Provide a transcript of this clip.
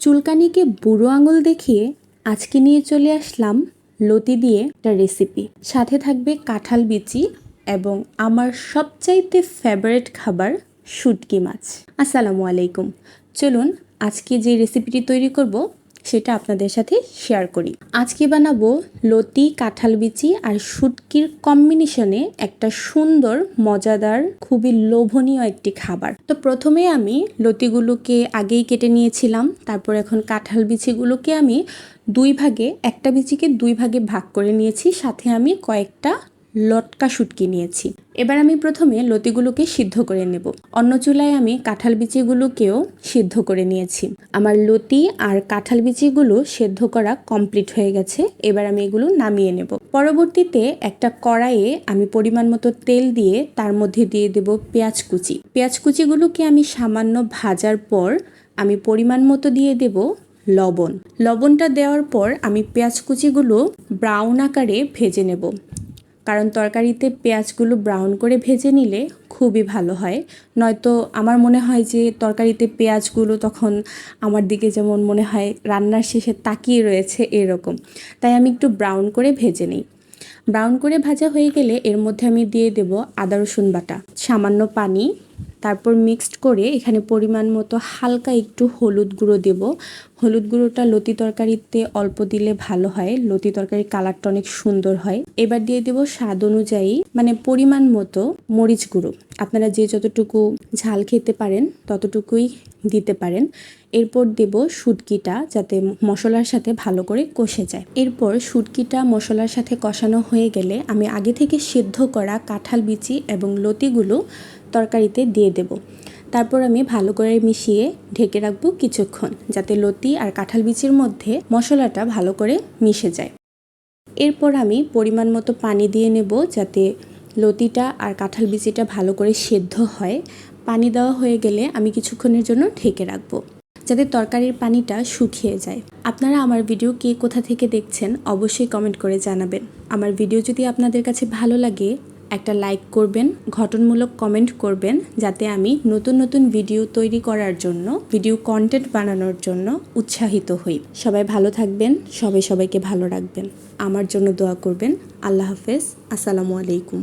চুলকানিকে বুড়ো আঙুল দেখিয়ে আজকে নিয়ে চলে আসলাম লতি দিয়ে একটা রেসিপি সাথে থাকবে কাঁঠাল বিচি এবং আমার সবচাইতে ফেভারেট খাবার শুটকি মাছ। আসসালামু আলাইকুম। চলুন আজকে যে রেসিপিটি তৈরি করব সেটা আপনাদের সাথে শেয়ার করি। আজকে বানাবো লতি, কাঁঠাল বিচি আর শুটকির কম্বিনেশনে একটা সুন্দর, মজাদার, খুবই লোভনীয় একটি খাবার। তো প্রথমে আমি লতিগুলোকে আগেই কেটে নিয়েছিলাম, তারপর এখন কাঁঠাল বিচিগুলোকে আমি দুই ভাগে, একটা বিচিকে দুই ভাগে ভাগ করে নিয়েছি, সাথে আমি কয়েকটা লটকা শুটকি নিয়েছি। এবার আমি প্রথমে লতিগুলোকে সিদ্ধ করে নেব। অন্য চুলায় আমি কাঁঠাল বিচিগুলোকেও সিদ্ধ করে নিয়েছি। আমার লতি আর কাঁঠাল বিচিগুলো সেদ্ধ করা কমপ্লিট হয়ে গেছে। এবার আমি এগুলো নামিয়ে নেব। পরবর্তীতে একটা কড়াইয়ে আমি পরিমাণ মতো তেল দিয়ে তার মধ্যে দিয়ে দেব পেঁয়াজ কুচি। পেঁয়াজ কুচিগুলোকে আমি সামান্য ভাজার পর আমি পরিমাণ মতো দিয়ে দেব লবণ। লবণটা দেওয়ার পর আমি পেঁয়াজ কুচিগুলো ব্রাউন আকারে ভেজে নেব। কারণ তরকারিতে পেঁয়াজগুলো ব্রাউন করে ভেজে নিলে খুবই ভালো হয়। নয়তো আমার মনে হয় যে তরকারিতে পেঁয়াজগুলো তখন আমার দিকে যেমন মনে হয় রান্নার শেষে তাকিয়ে রয়েছে এরকম। তাই আমি একটু ব্রাউন করে ভেজে নিই। ব্রাউন করে ভাজা হয়ে গেলে এর মধ্যে আমি দিয়ে দেব আদা রসুন বাটা। সামান্য পানি তারপর মিক্সড করে এখানে পরিমাণ মতো হালকা একটু হলুদ গুঁড়ো দেব। হলুদ গুঁড়োটা লতি তরকারিতে অল্প দিলে ভালো হয়। লতি তরকারির কালারটা অনেক সুন্দর হয়। এবার দিয়ে দেব স্বাদ অনুযায়ী মানে পরিমাণ মতো মরিচ গুঁড়ো। আপনারা যে যতটুকু ঝাল খেতে পারেন, ততটুকুই দিতে পারেন। এরপর দেব শুটকিটা যাতে মশলার সাথে ভালো করে কষে যায়। এরপর শুটকিটা মশলার সাথে কষানো হয়ে গেলে আমি আগে থেকে সিদ্ধ করা কাঁঠাল বিচি এবং লতিগুলো তরকারিতে দিয়ে দেব। তারপর আমি ভালো করে মিশিয়ে ঢেকে রাখব কিছুক্ষণ, যাতে লতি আর কাঁঠাল বিচির মধ্যে মশলাটা ভালো করে মিশে যায়। এরপর আমি পরিমাণ মতো পানি দিয়ে নেব যাতে লতিটা আর কাঁঠাল বিচিটা ভালো করে সেদ্ধ হয়। পানি দেওয়া হয়ে গেলে আমি কিছুক্ষণের জন্য ঢেকে রাখব, যাতে তরকারির পানিটা শুকিয়ে যায়। আপনারা আমার ভিডিও কে কোথা থেকে দেখছেন অবশ্যই কমেন্ট করে জানাবেন। আমার ভিডিও যদি আপনাদের কাছে ভালো লাগে, একটা লাইক করবেন, ঘটনমূলক কমেন্ট করবেন, যাতে আমি নতুন নতুন ভিডিও তৈরি করার জন্য, ভিডিও কন্টেন্ট বানানোর জন্য উৎসাহিত হই। সবাই ভালো থাকবেন, সবাই সবাইকে ভালো রাখবেন। আমার জন্য দোয়া করবেন। আল্লাহ হাফেজ। আসসালামু আলাইকুম।